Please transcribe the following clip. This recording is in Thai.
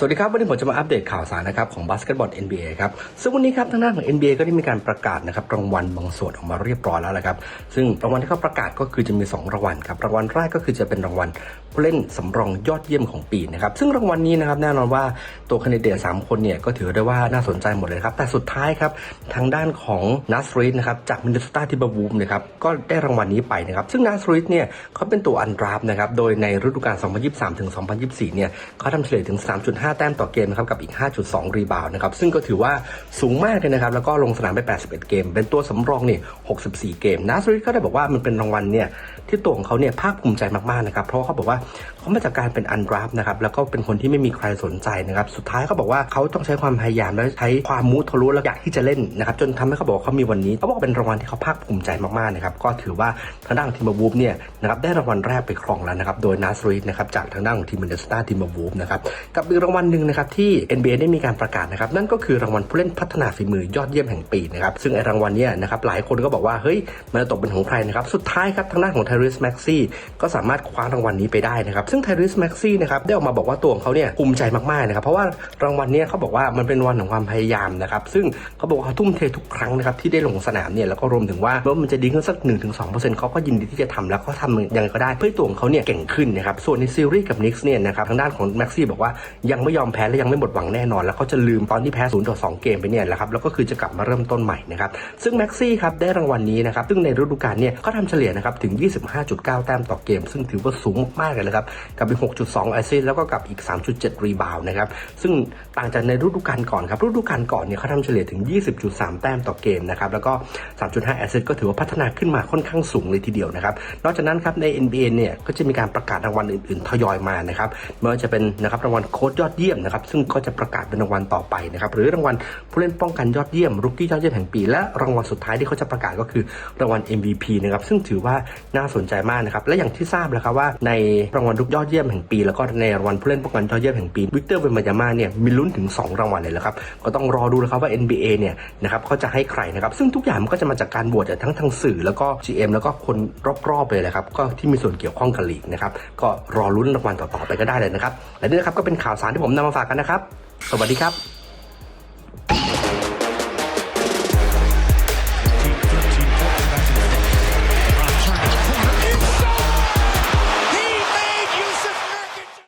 สวัสดีครับวันนี้ผมจะมาอัปเดตข่าวสารนะครับของบาสเกตบอล NBA ครับซึ่งวันนี้ครับทางด้านของ NBA ก็ได้มีการประกาศนะครับรางวัลบางส่วนออกมาเรียบร้อยแล้วนะครับซึ่งรางวัลที่เขาประกาศก็คือจะมี 2 รางวัลครับรางวัลแรกก็คือจะเป็นรางวัลผู้เล่นสำรองยอดเยี่ยมของปีนะครับซึ่งรางวัลนี้นะครับแน่นอนว่าตัวคนดิเดตสามคนเนี่ยก็ถือได้ว่าน่าสนใจหมดเลยครับแต่สุดท้ายครับทางด้านของนัสริสนะครับจากมินนิสตาทิบาวูมนะครับก็ได้รางวัลนี้ไปนะครับซึ่งนัสริสเนี่ยเขาเป็นตัวอันดราฟนะครับโดยในฤดูกาล 2023-2024 เนี่ยเขาทำเฉลี่ยถึง 3.5 5 แต้มต่อเกมนะครับกับอีก 5.2 รีบาวนะครับซึ่งก็ถือว่าสูงมากเลยนะครับแล้วก็ลงสนามไป 81 เกม เป็นตัวสำรองเนี่ย64 เกมนัสริสเขาได้บอกว่ามันเป็นรางวัลเนี่ยที่ตัวของเขาเนี่ยภาคภูมิใจมากๆนะครับเพราะเขาบอกว่าเขามาจากการเป็นอันดราฟนะครับแล้วก็เป็นคนที่ไม่มีใครสนใจนะครับสุดท้ายเขาบอกว่าเขาต้องใช้ความพยายามและใช้ความมุทะลุและอยากที่จะเล่นนะครับจนทำให้เขาบอกเขามีวันนี้เขาบอกเป็นรางวัลที่เขาภาคภูมิใจมากๆนะครับก็ถือว่าทางด้านของทีมบูฟเนี่ยนะครับได้รางวัลแรกไปครองแล้วนะครับโดยนัสริสนะครับจากทางด้านของทีมมินเนสตาทีมบูฟนะครับกับอีกรางวัลหนึ่งนะครับที่ NBA ได้มีการประกาศนะครับนั่นก็คือรางวัลผู้เล่นพัฒนาฝีมือยอดเยี่ยมแห่งปีนะครับซึ่งไอรางวัลเนี้นะครับหลายคนก็บอกว่าเฮ้ยมันจะตกเป็นของใครนะครับสุดท้ายครับทางด้านของไทริสแม็กซี่ก็สามารถคว้ารางวัลนี้ไปได้นะครับซึ่งไทริสแม็กซี่นะครับได้ออกมาบอกว่าตัวของเขาเนี่ยภูมิใจมากๆนะครับเพราะว่ารางวัลเนี้เขาบอกว่ามันเป็นวันของความพยายามนะครับซึ่งเขาบอกว่าเขาทุ่มเททุกครั้งนะครับที่ได้ลงสนามเนี่ยแล้วก็รวมถึงว่าว่ามันจะดีขึ้นสัก 1-2%เขาก็ยินดีที่จะทำแล้วก็ทำยังไงก็ได้เพื่อให้ตัวของเขาเนี่ยเก่งขึ้นนะครับส่วนในซีรีส์กับนิกส์เนี่ยนะครับทางด้านของแม็กซี่บอกว่ายังไม่ยอมแพ้และยังไม่หมดหวังแน่นอน แล้วเขาจะลืมตอนที่แพ้0ต่อ2เกมไปเนี่ยแหละครับแล้วก็คือจะกลับมาเริ่มต้นใหม่นะครับซึ่งแม็กซี่ครับได้รางวัลนี้นะครับซึ่งในฤดูกาลเนี่ยเขาทำเฉลี่ยนะครับถึง 25.9 แต้มต่อเกม ซึ่งถือว่าสูงมากเลยนะครับกับอีก 6.2 แอสซิสต์แล้วก็กับอีก 3.7 รีบาวนะครับซึ่งต่างจากในฤดูกาลก่อนครับฤดูกาลก่อนเนี่ยเขาทำเฉลี่ยถึง 20.3 แต้มต่อเกมนะครับแล้วก็ 3.5 แอสซิสต์ก็ถือว่าพัฒนาขึ้นมาค่อนข้างสูงเลยทีเดียวนะครับนอกจากนั้นครับใน NBA เนี่ยก็จะมีการประกาศรางวัลอื่นๆทยอยมานะครับไม่ว่าจะเป็นนะครับรางวัลโค้ชยอดเยี่ยมนะครับซึ่งก็จะประกาศเป็นรางวัลต่อไปนะครับหรือรางวัลผู้เล่นป้องกันยอดเยี่ยมรุกกี้ยอดเยี่ยมแห่งปี และรางวัลสุดท้ายที่เขาจะประกาศก็คือรางวัล MVP นะครับซึ่งถือว่าน่าสนใจมากนะครับและอย่างที่ทราบแล้วครับว่าในรางวัลรุกยอดเยี่ยมแห่งปี แล้วก็ในรางวัลผู้เล่นป้องกันยอดเยี่ยมแห่งปีวิกเตอร์เวมายาม่าเนี่ยมีลุ้นถึง 2 รางวัลเลยแหละครับก็ต้องรอดูนะครับว่า NBA เนี่ยนะครับเขาจะให้ใครนะครับซึ่งทุกอย่างมันก็จะมาจากการโหวตจากทั้งทางสื่อแล้วก็ GM แล้วก็คนรอบๆเลยแหละครับก็ที่มีส่วนเกี่ยวข้องกับลีกนะครับก็รอลุ้นรางวัลต่อๆไปก็ได้เลยนะครับและนี่นะครับก็เป็นข่าวสารที่ผมนำมาฝากกันนะครับ สวัสดีครับ